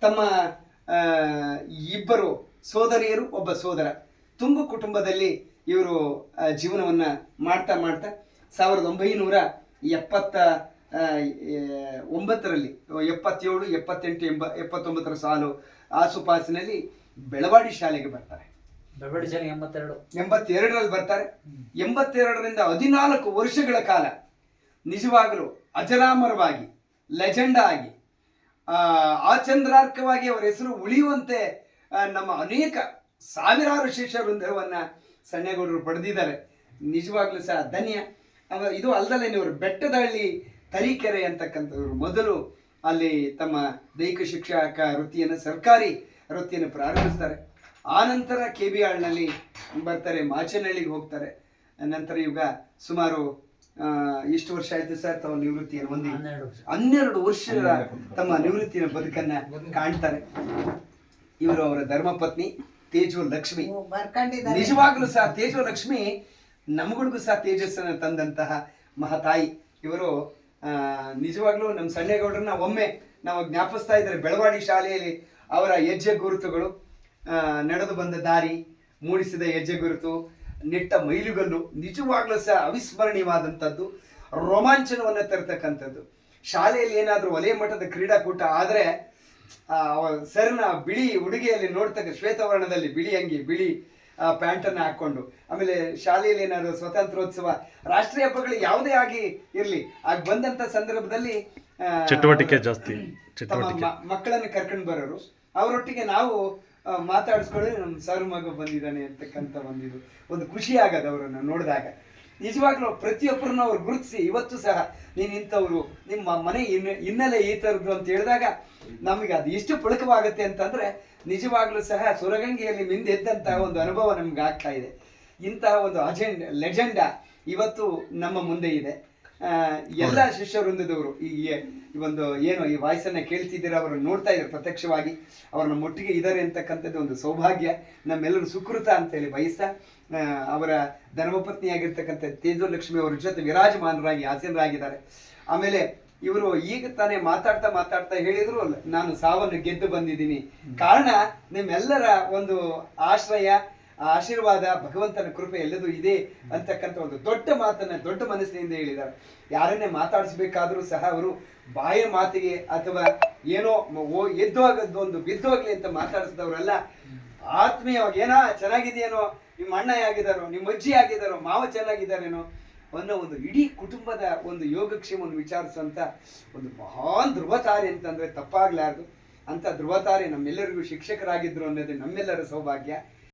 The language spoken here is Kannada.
ತಮ್ಮ ಇಬ್ಬರು ಸೋದರಿಯರು ಒಬ್ಬ ಸೋದರ. ತುಂಬು ಕುಟುಂಬದಲ್ಲಿ ಇವರು ಜೀವನವನ್ನ ಮಾಡ್ತಾ ಮಾಡ್ತಾ ಸಾವಿರದ ಒಂಬೈನೂರ ಎಪ್ಪತ್ತ ಒಂಬತ್ತರಲ್ಲಿ ಎಪ್ಪತ್ತೇಳು ಎಪ್ಪತ್ತೆಂಟು ಎಂಬ ಎಪ್ಪತ್ತೊಂಬತ್ತರ ಸಾಲು ಆಸುಪಾಸಿನಲ್ಲಿ ಬೆಳವಾಡಿ ಶಾಲೆಗೆ ಬರ್ತಾರೆ. ಬೆಳವಾಡಿ ಶಾಲೆ ಎಂಬತ್ತೆರಡು. ಎಂಬತ್ತೆರಡರಲ್ಲಿ ಬರ್ತಾರೆ. ಎಂಬತ್ತೆರಡರಿಂದ ಹದಿನಾಲ್ಕು ವರ್ಷಗಳ ಕಾಲ ನಿಜವಾಗಲೂ ಅಜರಾಮರವಾಗಿ ಲೆಜೆಂಡ್ ಆಗಿ ಆಚಂದ್ರಾರ್ಕವಾಗಿ ಅವರ ಹೆಸರು ಉಳಿಯುವಂತೆ ನಮ್ಮ ಅನೇಕ ಸಾವಿರಾರು ಶಿಷ್ಯ ವೃಂದವನ್ನ ಸಣ್ಣಗೌಡರು ಪಡೆದಿದ್ದಾರೆ. ನಿಜವಾಗ್ಲೂ ಸಹ ಧನ್ಯ. ಇದು ಅಲ್ದಲ್ಲೇ ಇವರು ಬೆಟ್ಟದಹಳ್ಳಿ, ತರೀಕೆರೆ ಅಂತಕ್ಕಂಥವ್ರು ಮೊದಲು ಅಲ್ಲಿ ತಮ್ಮ ದೈಹಿಕ ಶಿಕ್ಷಕ ವೃತ್ತಿಯನ್ನು, ಸರ್ಕಾರಿ ವೃತ್ತಿಯನ್ನು ಪ್ರಾರಂಭಿಸ್ತಾರೆ. ಆನಂತರ ಕೆ ಬಿ ಆಳ್ನಲ್ಲಿ ಬರ್ತಾರೆ, ಮಾಚನಹಳ್ಳಿಗೆ ಹೋಗ್ತಾರೆ. ನಂತರ ಇವಾಗ ಸುಮಾರು ಎಷ್ಟು ವರ್ಷ ಆಯ್ತು ಸರ್ ತಮ್ಮ ನಿವೃತ್ತಿಯನ್ನು ಹೊಂದಿ. ಹನ್ನೆರಡು ವರ್ಷ. ಹನ್ನೆರಡು ವರ್ಷಗಳ ತಮ್ಮ ನಿವೃತ್ತಿಯ ಬದುಕನ್ನ ಕಾಣ್ತಾರೆ. ಇವರು ಅವರ ಧರ್ಮಪತ್ನಿ ತೇಜೋ ಲಕ್ಷ್ಮಿ ನಿಜವಾಗ್ಲೂ ಸಹ ತೇಜು ಲಕ್ಷ್ಮಿ ನಮಗಳಿಗೂ ಸಹ ತೇಜಸ್ಸನ್ನು ತಂದಂತಹ ಮಹತಾಯಿ. ಇವರು ನಿಜವಾಗ್ಲೂ ನಮ್ಮ ಸಣ್ಣೇಗೌಡರನ್ನ ಒಮ್ಮೆ ನಾವು ಜ್ಞಾಪಿಸ್ತಾ ಇದ್ದಾರೆ. ಬೆಳವಾಡಿ ಶಾಲೆಯಲ್ಲಿ ಅವರ ಹೆಜ್ಜೆ ಗುರುತುಗಳು ನಡೆದು ಬಂದ ದಾರಿ ಮೂಡಿಸಿದ ಹೆಜ್ಜೆ ಗುರುತು. ನೆಟ್ಟ ಮೈಲುಗಲ್ಲು ನಿಜವಾಗ್ಲೂ ಸಹ ಅವಿಸ್ಮರಣೀಯವಾದಂಥದ್ದು ರೋಮಾಂಚನವನ್ನು ತರ್ತಕ್ಕಂಥದ್ದು. ಶಾಲೆಯಲ್ಲಿ ಏನಾದರೂ ಒಲೆ ಮಠದ ಕ್ರೀಡಾಕೂಟ ಆದರೆ ಸರ್ನ ಬಿಳಿ ಉಡುಗೆಯಲ್ಲಿ ನೋಡ್ತಕ್ಕ ಶ್ವೇತವರ್ಣದಲ್ಲಿ ಬಿಳಿ ಅಂಗಿ ಬಿಳಿ ಆ, ಪ್ಯಾಂಟನ್ನು ಹಾಕೊಂಡು ಆಮೇಲೆ ಶಾಲೆಯಲ್ಲಿ ಏನಾದರೂ ಸ್ವತಂತ್ರೋತ್ಸವ ರಾಷ್ಟ್ರೀಯ ಹಬ್ಬಗಳು ಯಾವುದೇ ಆಗಿ ಇರಲಿ ಆಗ ಬಂದಂಥ ಸಂದರ್ಭದಲ್ಲಿ ಚಟುವಟಿಕೆ ಜಾಸ್ತಿ ಮಕ್ಕಳನ್ನು ಕರ್ಕೊಂಡು ಬರೋರು. ಅವರೊಟ್ಟಿಗೆ ನಾವು ಮಾತಾಡಿಸ್ಕೊಳ್ಳಿ ನಮ್ಮ ಸರ್ ಮಗ ಬಂದಿದ್ದಾನೆ ಅಂತಕ್ಕಂಥ ಒಂದಿದು, ಒಂದು ಖುಷಿ ಆಗದ ಅವರನ್ನು ನೋಡಿದಾಗ. ನಿಜವಾಗ್ಲೂ ಪ್ರತಿಯೊಬ್ಬರನ್ನ ಅವ್ರು ಗುರುತಿಸಿ, ಇವತ್ತು ಸಹ ನೀನು ಇಂಥವ್ರು, ನಿಮ್ಮ ಮನೆ ಹಿನ್ನೆ, ಹಿನ್ನೆಲೆ ಈ ಥರದ್ದು ಅಂತ ಹೇಳಿದಾಗ ನಮಗೆ ಅದು ಇಷ್ಟು ಪುಳಕವಾಗುತ್ತೆ ಅಂತಂದ್ರೆ, ನಿಜವಾಗ್ಲೂ ಸಹ ಸುರಗಂಗೆಯಲ್ಲಿ ಮಿಂದೆದ್ದಂತಹ ಒಂದು ಅನುಭವ ನಮ್ಗೆ ಆಗ್ತಾ ಇದೆ. ಇಂತಹ ಒಂದು ಅಜೆಂಡ್, ಲೆಜೆಂಡ ಇವತ್ತು ನಮ್ಮ ಮುಂದೆ ಇದೆ. ಎಲ್ಲ ಶಿಷ್ಯವೃಂದದವರು ಈ ಈ ಒಂದು ಏನು ಈ ವಾಯ್ಸನ್ನು ಕೇಳ್ತಿದ್ದೀರ ಅವರು ನೋಡ್ತಾ ಇದ್ದಾರೆ ಪ್ರತ್ಯಕ್ಷವಾಗಿ. ಅವ್ರ ಮುಟ್ಟಿಗೆ ಇದ್ದಾರೆ ಅಂತಕ್ಕಂಥದ್ದು ಒಂದು ಸೌಭಾಗ್ಯ. ನಮ್ಮೆಲ್ಲರೂ ಸುಕೃತ ಅಂತ ಹೇಳಿ ಬಯಸ್ತಾ ಅವರ ಧರ್ಮಪತ್ನಿಯಾಗಿರ್ತಕ್ಕಂಥ ತೇಜೋಲಕ್ಷ್ಮಿ ಅವರ ಜೊತೆ ವಿರಾಜಮಾನರಾಗಿ, ಆಸೀನರಾಗಿದ್ದಾರೆ. ಆಮೇಲೆ ಇವರು ಈಗ ತಾನೇ ಮಾತಾಡ್ತಾ ಮಾತಾಡ್ತಾ ಹೇಳಿದ್ರು, ನಾನು ಸಾವನ್ನು ಗೆದ್ದು ಬಂದಿದ್ದೀನಿ. ಕಾರಣ ನಿಮ್ಮೆಲ್ಲರ ಒಂದು ಆಶ್ರಯ ಆಶೀರ್ವಾದ, ಭಗವಂತನ ಕೃಪೆ ಎಲ್ಲದೂ ಇದೆ ಅಂತಕ್ಕಂಥ ಒಂದು ದೊಡ್ಡ ಮಾತನ್ನ, ದೊಡ್ಡ ಮನಸ್ಸಿನಿಂದ ಹೇಳಿದ್ದಾರೆ. ಯಾರನ್ನೇ ಮಾತಾಡಿಸ್ಬೇಕಾದ್ರೂ ಸಹ ಅವರು ಬಾಯ ಮಾತಿಗೆ ಅಥವಾ ಏನೋ ಎದ್ದು ಒಂದು ಬಿದ್ದೋಗ್ಲಿ ಅಂತ ಮಾತಾಡಿಸಿದವರಲ್ಲ. ಆತ್ಮೀಯವಾಗಿ ಏನಾ ಚೆನ್ನಾಗಿದೆಯೇನೋ, ನಿಮ್ಮ ಅಣ್ಣ ಆಗಿದಾರೋ ನಿಮ್ಮ ಅಜ್ಜಿ ಆಗಿದಾರೋ ಮಾವ ಚೆನ್ನಾಗಿದ್ದಾರೇನೋ ಅನ್ನೋ ಒಂದು ಇಡೀ ಕುಟುಂಬದ ಒಂದು ಯೋಗಕ್ಷೇಮವನ್ನು ವಿಚಾರಿಸುವಂತ ಒಂದು ಮಹಾನ್ ಧ್ರುವತಾರೆ ಅಂತಂದ್ರೆ ತಪ್ಪಾಗ್ಲಾರ್ದು. ಅಂತ ಧ್ರುವತಾರೆ ನಮ್ಮೆಲ್ಲರಿಗೂ ಶಿಕ್ಷಕರಾಗಿದ್ರು ಅನ್ನೋದೇ ನಮ್ಮೆಲ್ಲರ ಸೌಭಾಗ್ಯ.